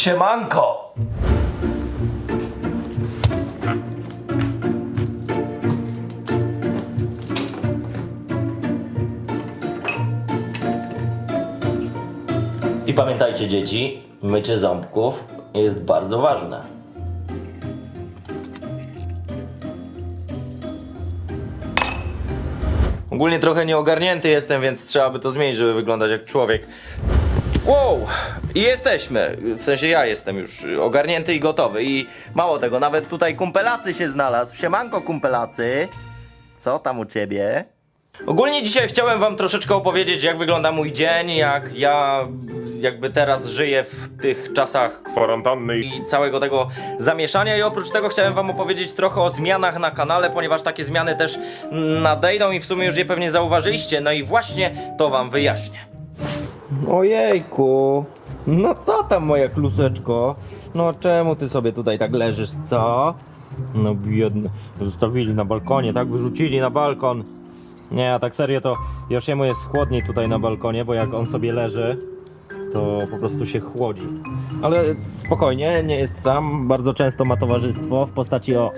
Siemanko! I pamiętajcie dzieci, mycie ząbków jest bardzo ważne. Ogólnie trochę nieogarnięty jestem, więc trzeba by to zmienić, żeby wyglądać jak człowiek. Wow! I jesteśmy. W sensie ja jestem już ogarnięty i gotowy. I mało tego, nawet tutaj kumpelacy się znalazł. Siemanko kumpelacy. Co tam u ciebie? Ogólnie dzisiaj chciałem wam troszeczkę opowiedzieć, jak wygląda mój dzień, jak ja jakby teraz żyję w tych czasach kwarantanny i i całego tego zamieszania i oprócz tego chciałem wam opowiedzieć trochę o zmianach na kanale, ponieważ takie zmiany też nadejdą i w sumie już je pewnie zauważyliście, no i właśnie to wam wyjaśnię. Ojejku, no co tam moja kluseczko? No czemu ty sobie tutaj tak leżysz, co? No biedny, zostawili na balkonie, tak wyrzucili na balkon. Nie, a tak serio to Josiemu jest chłodniej tutaj na balkonie, bo jak on sobie leży, to po prostu się chłodzi. Ale spokojnie, nie jest sam. Bardzo często ma towarzystwo w postaci o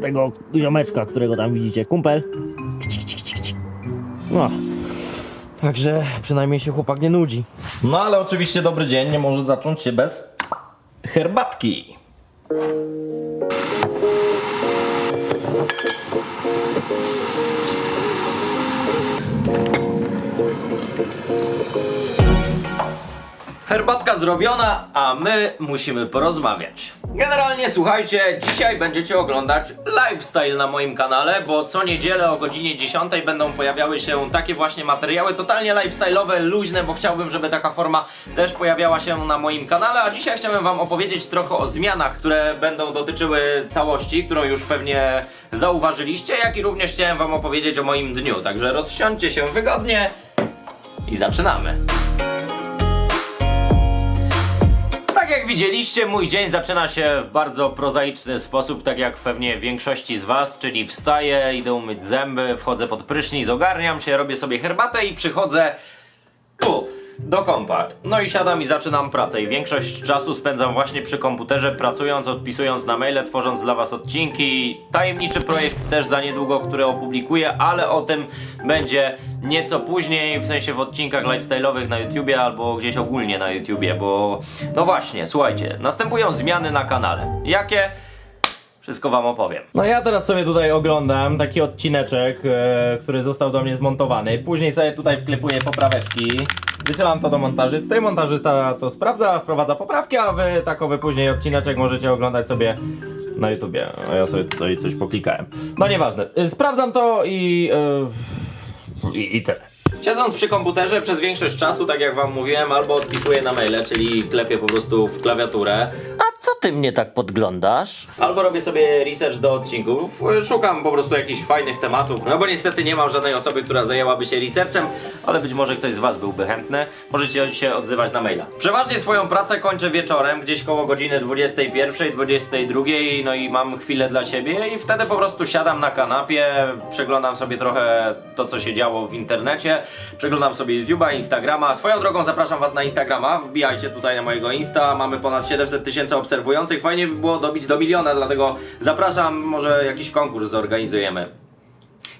tego ziomeczka, którego tam widzicie. Kumpel. No. Także przynajmniej się chłopak nie nudzi. No ale oczywiście dobry dzień nie może zacząć się bez herbatki. Herbatka zrobiona, a my musimy porozmawiać. Generalnie słuchajcie, dzisiaj będziecie oglądać lifestyle na moim kanale, bo co niedzielę o godzinie 10 będą pojawiały się takie właśnie materiały totalnie lifestyle'owe, luźne, bo chciałbym, żeby taka forma też pojawiała się na moim kanale, a dzisiaj chciałem wam opowiedzieć trochę o zmianach, które będą dotyczyły całości, którą już pewnie zauważyliście, jak i również chciałem wam opowiedzieć o moim dniu. Także rozsiądźcie się wygodnie i zaczynamy. Jak widzieliście, mój dzień zaczyna się w bardzo prozaiczny sposób, tak jak pewnie większości z Was, czyli wstaję, idę umyć zęby, wchodzę pod prysznic, ogarniam się, robię sobie herbatę i przychodzę. Tu, do kompa. No i siadam i zaczynam pracę. I większość czasu spędzam właśnie przy komputerze, pracując, odpisując na maile, tworząc dla Was odcinki. Tajemniczy projekt też za niedługo, który opublikuję, ale o tym będzie nieco później, w sensie w odcinkach lifestyle'owych na YouTubie albo gdzieś ogólnie na YouTubie, bo no właśnie, słuchajcie, następują zmiany na kanale. Jakie? Wszystko wam opowiem. No ja teraz sobie tutaj oglądam taki odcineczek, e, który został do mnie zmontowany. Później sobie tutaj wklepuję popraweczki. Wysyłam to do montażysty. Montażysta to sprawdza, wprowadza poprawki, a wy takowy później odcineczek możecie oglądać sobie na YouTubie. A ja sobie tutaj coś poklikałem. No nieważne. Y, Sprawdzam to i, yy, i, i tyle. Siedząc przy komputerze przez większość czasu, tak jak wam mówiłem, albo odpisuję na maile, czyli klepię po prostu w klawiaturę. A ty mnie tak podglądasz? Albo robię sobie research do odcinków. Szukam po prostu jakichś fajnych tematów. No bo niestety nie mam żadnej osoby, która zajęłaby się researchem, ale być może ktoś z was byłby chętny. Możecie się odzywać na maila. Przeważnie swoją pracę kończę wieczorem, gdzieś koło godziny 21, 22, no i mam chwilę dla siebie i wtedy po prostu siadam na kanapie, przeglądam sobie trochę to, co się działo w internecie, przeglądam sobie YouTube'a, Instagrama. Swoją drogą zapraszam was na Instagrama, wbijajcie tutaj na mojego Insta, mamy ponad 700 tysięcy obserwujących, fajnie by było dobić do miliona, dlatego zapraszam, może jakiś konkurs zorganizujemy.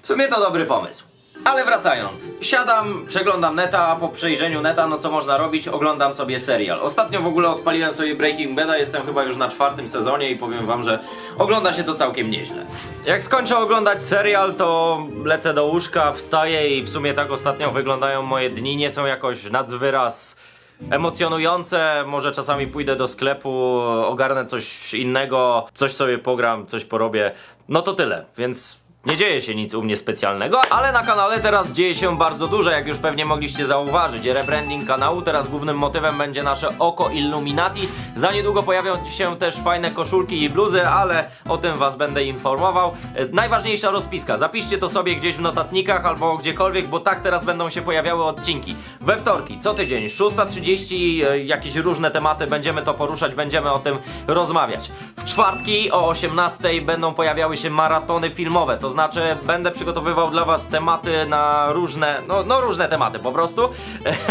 W sumie to dobry pomysł. Ale wracając, siadam, przeglądam neta, a po przejrzeniu neta, no co można robić, oglądam sobie serial. Ostatnio w ogóle odpaliłem sobie Breaking Bada, jestem chyba już na czwartym sezonie i powiem wam, że ogląda się to całkiem nieźle. Jak skończę oglądać serial, to lecę do łóżka, wstaję i w sumie tak ostatnio wyglądają moje dni, nie są jakoś nadzwyraz emocjonujące, może czasami pójdę do sklepu, ogarnę coś innego, coś sobie pogram, coś porobię. No to tyle, więc nie dzieje się nic u mnie specjalnego, ale na kanale teraz dzieje się bardzo dużo, jak już pewnie mogliście zauważyć. Rebranding kanału, teraz głównym motywem będzie nasze oko Illuminati. Za niedługo pojawią się też fajne koszulki i bluzy, ale o tym was będę informował. E, Najważniejsza rozpiska, zapiszcie to sobie gdzieś w notatnikach albo gdziekolwiek, bo tak teraz będą się pojawiały odcinki. We wtorki, co tydzień, 6.30, e, jakieś różne tematy, będziemy to poruszać, będziemy o tym rozmawiać. W czwartki o 18 będą pojawiały się maratony filmowe, to znaczy będę przygotowywał dla was tematy na różne, no, no różne tematy po prostu.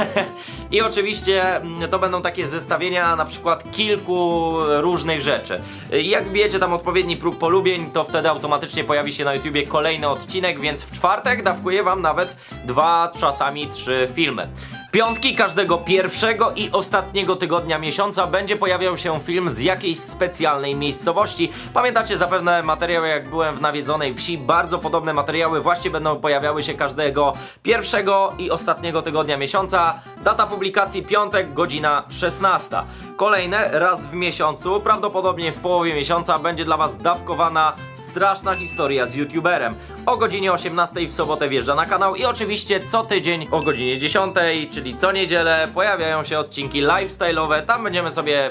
I oczywiście mm, to będą takie zestawienia na przykład kilku różnych rzeczy. Jak bijecie tam odpowiedni próg polubień, to wtedy automatycznie pojawi się na YouTubie kolejny odcinek, więc w czwartek dawkuję wam nawet dwa, czasami trzy filmy. Piątki każdego pierwszego i ostatniego tygodnia miesiąca będzie pojawiał się film z jakiejś specjalnej miejscowości. Pamiętacie zapewne materiały jak byłem w nawiedzonej wsi, bardzo podobne materiały właśnie będą pojawiały się każdego pierwszego i ostatniego tygodnia miesiąca. Data publikacji piątek, godzina 16. Kolejne raz w miesiącu, prawdopodobnie w połowie miesiąca będzie dla was dawkowana straszna historia z youtuberem. O godzinie 18 w sobotę wjeżdża na kanał i oczywiście co tydzień o godzinie 10, czyli co niedzielę pojawiają się odcinki lifestyle'owe. Tam będziemy sobie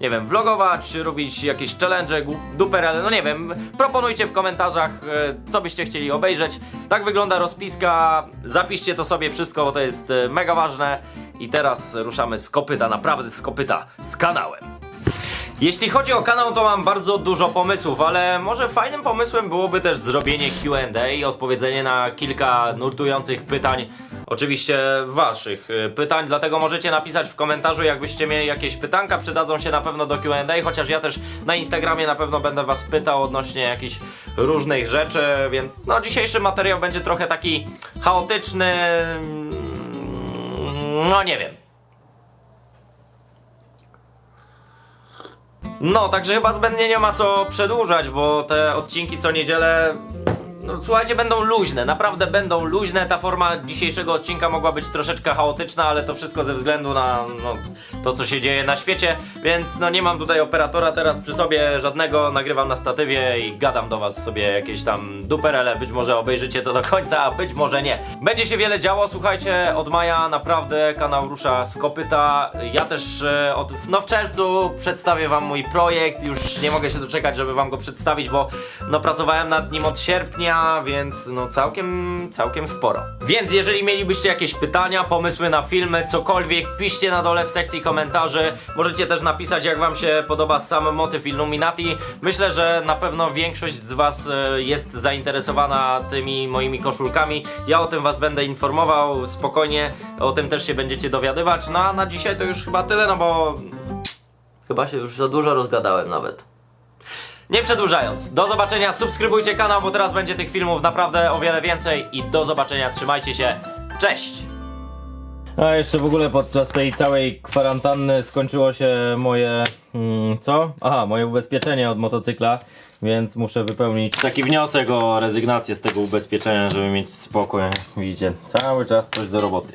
nie wiem, vlogować, robić jakieś challenge, duperele, no nie wiem. Proponujcie w komentarzach, e, co byście chcieli obejrzeć. Tak wygląda rozpiska. Zapiszcie to sobie wszystko, bo to jest e, mega ważne. I teraz ruszamy z kopyta, naprawdę z kopyta, z kanałem. Jeśli chodzi o kanał, to mam bardzo dużo pomysłów, ale może fajnym pomysłem byłoby też zrobienie QA i odpowiedzenie na kilka nurtujących pytań. Oczywiście waszych y, pytań, dlatego możecie napisać w komentarzu, jakbyście mieli jakieś pytanka, przydadzą się na pewno do QA, chociaż ja też na Instagramie na pewno będę was pytał odnośnie jakichś różnych rzeczy, więc no dzisiejszy materiał będzie trochę taki chaotyczny. mm, No nie wiem. No, także chyba zbędnie nie ma co przedłużać, bo te odcinki co niedzielę. No słuchajcie, będą luźne, naprawdę będą luźne. Ta forma dzisiejszego odcinka mogła być troszeczkę chaotyczna, ale to wszystko ze względu na no, to, co się dzieje na świecie, więc no nie mam tutaj operatora teraz przy sobie żadnego, nagrywam na statywie i gadam do was sobie jakieś tam duperele. Być może obejrzycie to do końca, a być może nie. Będzie się wiele działo, słuchajcie, od maja naprawdę kanał rusza z kopyta. Ja też e, od, no w czerwcu przedstawię wam mój projekt, już nie mogę się doczekać, żeby wam go przedstawić, bo no pracowałem nad nim od sierpnia, więc no całkiem, całkiem sporo. Więc jeżeli mielibyście jakieś pytania, pomysły na filmy, cokolwiek, piszcie na dole w sekcji komentarzy. Możecie też napisać, jak wam się podoba sam motyw Illuminati. Myślę, że na pewno większość z was e, jest zainteresowana tymi moimi koszulkami. Ja o tym was będę informował, spokojnie o tym też się będziecie dowiadywać. No a na dzisiaj to już chyba tyle, no bo chyba się już za dużo rozgadałem nawet. Nie przedłużając, do zobaczenia, subskrybujcie kanał, bo teraz będzie tych filmów naprawdę o wiele więcej i do zobaczenia, trzymajcie się, cześć! A jeszcze w ogóle podczas tej całej kwarantanny skończyło się moje. Mm, co? Aha, moje ubezpieczenie od motocykla, więc muszę wypełnić taki wniosek o rezygnację z tego ubezpieczenia, żeby mieć spokój. Widzicie, cały czas coś do roboty.